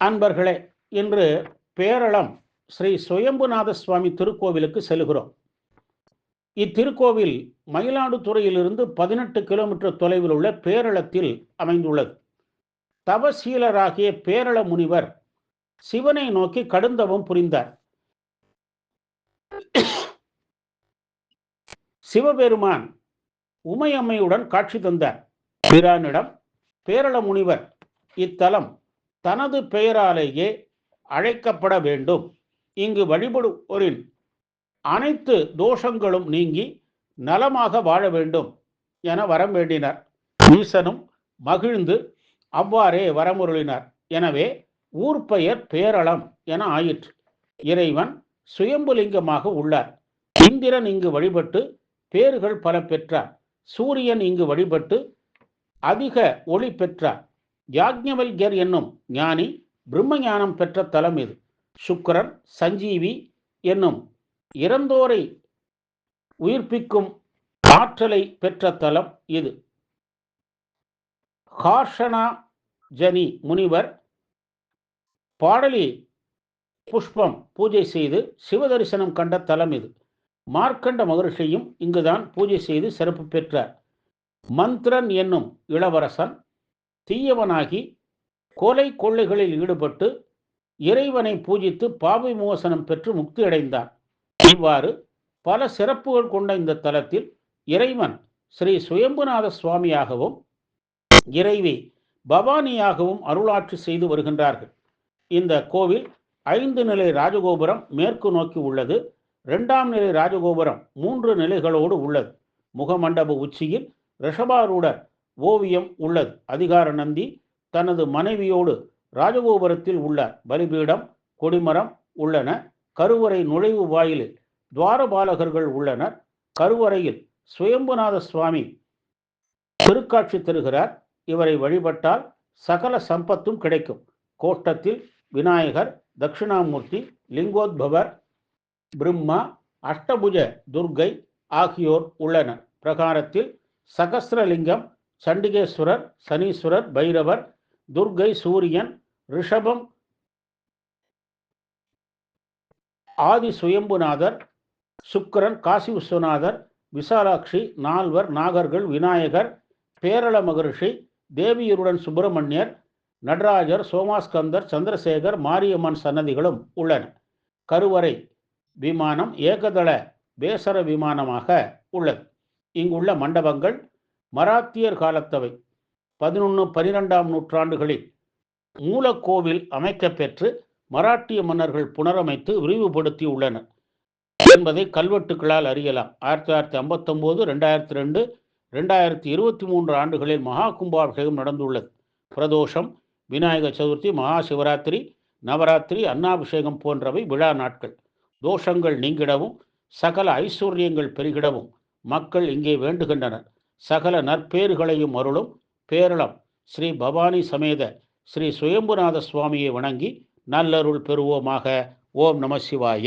அன்பர்களே இன்று பேரளம் ஸ்ரீ சுயம்புநாத சுவாமி திருக்கோவிலுக்கு செல்கிறோம். இத்திருக்கோவில் மயிலாடுதுறையிலிருந்து பதினெட்டு கிலோமீட்டர் தொலைவில் உள்ள பேரளத்தில் அமைந்துள்ளது. தவசீலராகிய பேரள முனிவர் சிவனை நோக்கி கடுந்தவம் புரிந்தார். சிவபெருமான் உமையம்மையுடன் காட்சி தந்தார். பிரானிடம் பேரள முனிவர் இத்தலம் தனது பெயராலேயே அழைக்கப்பட வேண்டும். இங்கு வழிபடுவோரின் அனைத்து தோஷங்களும் நீங்கி நலமாக வாழ வேண்டும் என வரம் வேண்டினார். ஈசனும் மகிழ்ந்து அவ்வாறே வரமுருளினார். எனவே ஊர் பெயர் பேரளம் என ஆயிற்று. இறைவன் சுயம்புலிங்கமாக உள்ளார். இந்திரன் இங்கு வழிபட்டு பேர்கள் பல பெற்றார் சூரியன் இங்கு வழிபட்டு அதிக ஒளி பெற்றார். யாக்ஞவல்யர் என்னும் ஞானி பிரம்மஞானம் பெற்ற தலம் இது. சுக்கரன் சஞ்சீவி என்னும் இறந்தோரை உயிர்ப்பிக்கும் ஆற்றலை பெற்ற தலம் இது. ஹாஷனா ஜனி முனிவர் பாடலி புஷ்பம் பூஜை செய்து சிவதரிசனம் கண்ட தலம் இது. மார்க்கண்ட மகர்ஷியும் இங்குதான் பூஜை செய்து சிறப்பு பெற்றார். மந்திரன் என்னும் இளவரசன் தீயவனாகி கொலை கொள்ளைகளில் ஈடுபட்டு இறைவனை பூஜித்து பாப விமோசனம் பெற்று முக்தி அடைந்தான் இவ்வாறு பல சிறப்புகள் கொண்ட இந்த தலத்தில் இறைவன் ஸ்ரீ சுயம்புநாத சுவாமியாகவும் இறைவி பவானியாகவும் அருளாட்சி செய்து வருகின்றார்கள். இந்த கோவில் ஐந்து நிலை ராஜகோபுரம் மேற்கு நோக்கி உள்ளது. இரண்டாம் நிலை ராஜகோபுரம் மூன்று நிலைகளோடு உள்ளது. முகமண்டப உச்சியில் ரிஷபாரூடர் ஓவியம் உள்ளது. அதிகார நந்தி தனது மனைவியோடு ராஜகோபுரத்தில் உள்ள பலிபீடம் கொடிமரம் உள்ளன. கருவறை நுழைவு வாயிலில் துவாரபாலகர்கள் உள்ளனர். கருவறையில் சுயம்புநாத சுவாமி திருக்காட்சி தருகிறார். இவரை வழிபட்டால் சகல சம்பத்தும் கிடைக்கும். கோட்டத்தில் விநாயகர் தட்சிணாமூர்த்தி லிங்கோத்பவர் பிரம்மா அஷ்டபுஜ துர்கை ஆகியோர் உள்ளனர். பிரகாரத்தில் சகசிரலிங்கம் சண்டிகேஸ்வரர் சனீஸ்வரர் பைரவர் துர்கை சூரியன் ரிஷபம் ஆதி சுயம்புநாதர் சுக்கரன் காசி விஸ்வநாதர் விசாலாட்சி நால்வர் நாகர்கள் விநாயகர் பேரள மகரிஷி தேவியருடன் சுப்பிரமணியர் நடராஜர் சோமாஸ்கந்தர் சந்திரசேகர் மாரியம்மன் சன்னதிகளும் உள்ளன. கருவறை விமானம் ஏகதள பேசர விமானமாக உள்ளது. இங்குள்ள மண்டபங்கள் மராத்தியர் காலத்தவை. பதினொன்று பனிரெண்டாம் நூற்றாண்டுகளில் மூலக்கோவில் அமைக்கப்பெற்று மராட்டிய மன்னர்கள் புனரமைத்து விரிவுபடுத்தி உள்ளனர் என்பதை கல்வெட்டுக்களால் அறியலாம். ஆயிரத்தி தொள்ளாயிரத்தி ஐம்பத்தொம்போது ரெண்டாயிரத்தி ரெண்டு ரெண்டாயிரத்தி இருபத்தி மூன்று ஆண்டுகளில் மகா கும்பாபிஷேகம் நடந்துள்ளது. பிரதோஷம் விநாயகர் சதுர்த்தி மகா சிவராத்திரி நவராத்திரி அன்னாபிஷேகம் போன்றவை விழா நாட்கள். தோஷங்கள் நீங்கிடவும் சகல ஐஸ்வர்யங்கள் பெருகிடவும் மக்கள் இங்கே வேண்டுகின்றனர். சகல நற்பேறுகளையும் அருளும் பேரளம் ஸ்ரீ பவானி சமேத ஸ்ரீ சுயம்புநாத சுவாமியை வணங்கி நல்லருள் பெறுவோமாக. ஓம் நம சிவாய.